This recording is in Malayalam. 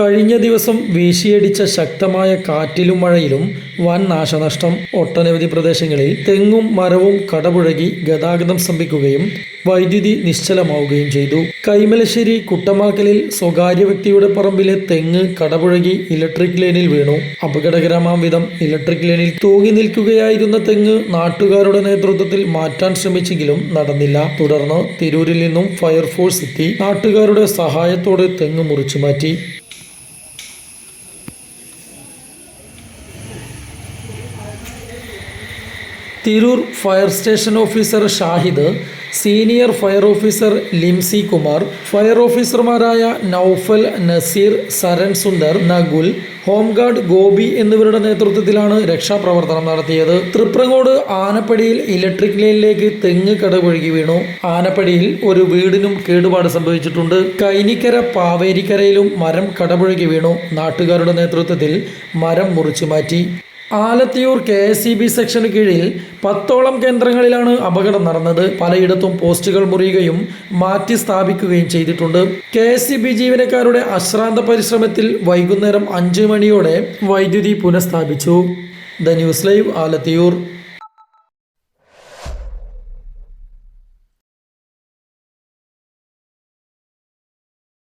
കഴിഞ്ഞ ദിവസം വീശിയടിച്ച ശക്തമായ കാറ്റിലും മഴയിലും വൻ നാശനഷ്ടം ഒട്ടനവധി പ്രദേശങ്ങളിൽ തെങ്ങും മരവും കടപുഴകി ഗതാഗതം സ്തംഭിക്കുകയും വൈദ്യുതി നിശ്ചലമാവുകയും ചെയ്തു. കൈമലശ്ശേരി കുട്ടമാക്കലിൽ സ്വകാര്യ വ്യക്തിയുടെ പറമ്പിലെ തെങ്ങ് കടപുഴകി ഇലക്ട്രിക് ലൈനിൽ വീണു. അപകടകരമാം വിധം ഇലക്ട്രിക് ലൈനിൽ തൂങ്ങി നിൽക്കുകയായിരുന്ന തെങ്ങ് നാട്ടുകാരുടെ നേതൃത്വത്തിൽ മാറ്റാൻ ശ്രമിച്ചെങ്കിലും നടന്നില്ല. തുടർന്ന് തിരൂരിൽ നിന്നും ഫയർഫോഴ്സ് എത്തി നാട്ടുകാരുടെ സഹായത്തോടെ തെങ്ങ് മുറിച്ചു മാറ്റി Tirur fire station officer Shahid senior fire officer Limsi Kumar fire ഓഫീസർമാരായ നൌഫൽ നസീർ സരൺ സുന്ദർ നഗുൽ ഹോംഗാർഡ് ഗോപി എന്നിവരുടെ നേതൃത്വത്തിലാണ് രക്ഷാപ്രവർത്തനം നടത്തിയത്. തൃപ്രങ്ങോട് ആനപ്പടിയിൽ ഇലക്ട്രിക് ലൈനിലേക്ക് തെങ്ങ് കടപുഴകി വീണു. ആനപ്പടിയിൽ ഒരു വീടിനും കേടുപാട് സംഭവിച്ചിട്ടുണ്ട്. കൈനിക്കര പാവേരിക്കരയിലും മരം കടപുഴകി വീണു. നാട്ടുകാരുടെ നേതൃത്വത്തിൽ മരം മുറിച്ചു മാറ്റി Alathiyur K S C B സെക്ഷന് കീഴിൽ പത്തോളം കേന്ദ്രങ്ങളിലാണ് അപകടം നടന്നത്. പലയിടത്തും പോസ്റ്റുകൾ മുറിയുകയും മാറ്റി സ്ഥാപിക്കുകയും ചെയ്തിട്ടുണ്ട്. കെ എസ് സി ബി ജീവനക്കാരുടെ അശ്രാന്ത പരിശ്രമത്തിൽ വൈകുന്നേരം അഞ്ച് മണിയോടെ വൈദ്യുതി പുനഃസ്ഥാപിച്ചു. The news live Alathiyur.